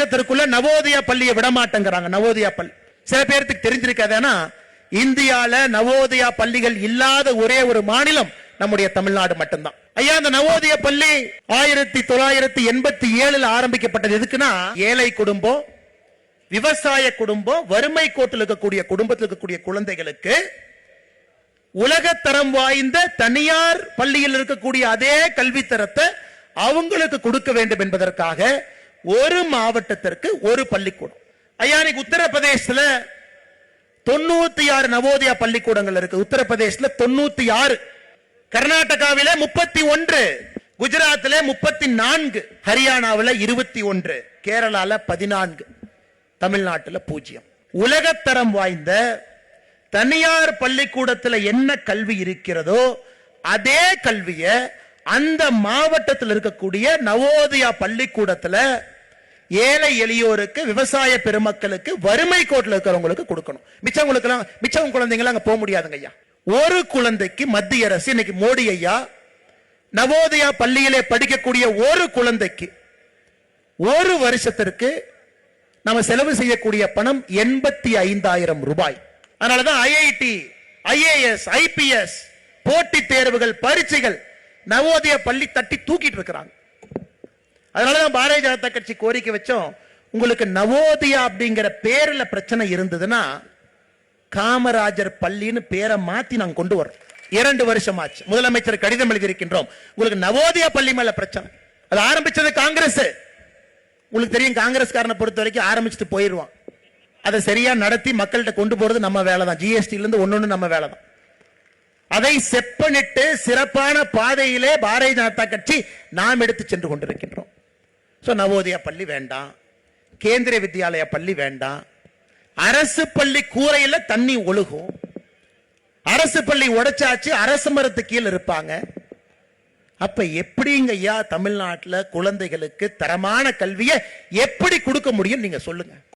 தமிழகத்திற்குள்ள நவோதயா பள்ளியை விடமாட்டேங்கிறாங்க நவோதயா பள்ளி. சில பேருக்கு தெரிஞ்சிருக்காதுன்னா இந்தியால நவோதயா பள்ளிகள் இல்லாத ஒரே ஒரு மாநிலம் நம்முடைய தமிழ்நாடு மட்டும்தான். ஐயா அந்த நவோதய பள்ளி ஆயிரத்தி தொள்ளாயிரத்தி எண்பத்தி ஏழுல ஆரம்பிக்கப்பட்டது எதுக்குன்னா ஏழை குடும்பம் விவசாய குடும்பம் வறுமை கோட்டில் இருக்கக்கூடிய குடும்பத்தில் இருக்கக்கூடிய குழந்தைகளுக்கு உலகத்தரம் வாய்ந்த தனியார் பள்ளியில் இருக்கக்கூடிய அதே கல்வித்தரத்தை அவங்களுக்கு கொடுக்க வேண்டும் என்பதற்காக ஒரு மாவட்டத்திற்கு ஒரு பள்ளிக்கூடம். ஐயா இன்னைக்கு உத்தரப்பிரதேசத்துல தொண்ணூத்தி ஆறு நவோதயா பள்ளிக்கூடங்கள் இருக்கு. உத்தரப்பிரதேசத்துல தொண்ணூத்தி ஆறு கர்நாடகாவில முப்பத்தி ஒன்று. குஜராத்தில் முப்பத்தி நான்கு. ஹரியானாவில் இருபத்தி ஒன்று. கேரளால பதினான்கு. தமிழ்நாட்டில் பூஜ்ஜியம். உலகத்தரம் வாய்ந்த தனியார் பள்ளிக்கூடத்தில் என்ன கல்வி இருக்கிறதோ அதே கல்விய அந்த மாவட்டத்தில் இருக்கக்கூடிய நவோதயா பள்ளிக்கூடத்துல ஏழை எளியோருக்கு விவசாய பெருமக்களுக்கு வறுமை கோட்டில் இருக்கிறவங்களுக்கு கொடுக்கணும். மிச்சவங்களுக்கெல்லாம் மிச்சம் குழந்தைங்களாம் அங்க போக முடியாதுங்க ஐயா. ஒரு குழந்தைக்கு மத்திய அரசு இன்னைக்கு மோடி ஐயா நவோதயா பள்ளியிலே படிக்கக்கூடிய ஒரு குழந்தைக்கு ஒரு வருஷத்திற்கு நம்ம செலவு செய்யக்கூடிய பணம் எண்பத்தி ஐந்தாயிரம் ரூபாய். அதனாலதான் ஐஐடி ஐஏஎஸ் ஐபிஎஸ் போட்டித் தேர்வுகள் பரீட்சைகள் நவோதய பள்ளி தட்டி தூக்கிட்டு இருக்கிறாங்க. அதனாலதான் பாரதிய ஜனதா கட்சி கோரிக்கை வச்சோம் உங்களுக்கு நவோதயா அப்படிங்கிற பேர்ல பிரச்சனை இருந்ததுன்னா காமராஜர் பள்ளின்னு பேரை மாத்தி நாங்க கொண்டு வரோம் இரண்டு வருஷம் ஆச்சு முதலமைச்சர் கடிதம் எழுதியிருக்கின்றோம். உங்களுக்கு நவோதயா பள்ளி மேல பிரச்சனை. அது ஆரம்பிச்சது காங்கிரஸ். உங்களுக்கு தெரியும் காங்கிரஸ்காரனை பொறுத்த வரைக்கும் ஆரம்பிச்சுட்டு போயிடுவான் அதை சரியா நடத்தி மக்கள்கிட்ட கொண்டு போறது நம்ம வேலை தான் ஜிஎஸ்டில இருந்து ஒன்னொன்னு நம்ம வேலை தான் அதை செப்பனிட்டு சிறப்பான பாதையிலே பாரதிய ஜனதா கட்சி நாம் எடுத்து சென்று கொண்டிருக்கின்றோம். ஸோ நவோதயா பள்ளி வேண்டாம் கேந்திரிய வித்யாலய பள்ளி வேண்டாம் அரசு பள்ளி கூரையில் தண்ணி ஒழுகும் அரசு பள்ளி உடைச்சாச்சு அரசு மரத்து கீழே இருப்பாங்க அப்ப எப்படிங்க ஐயா தமிழ்நாட்டில் குழந்தைகளுக்கு தரமான கல்வியை எப்படி கொடுக்க முடியும் நீங்க சொல்லுங்க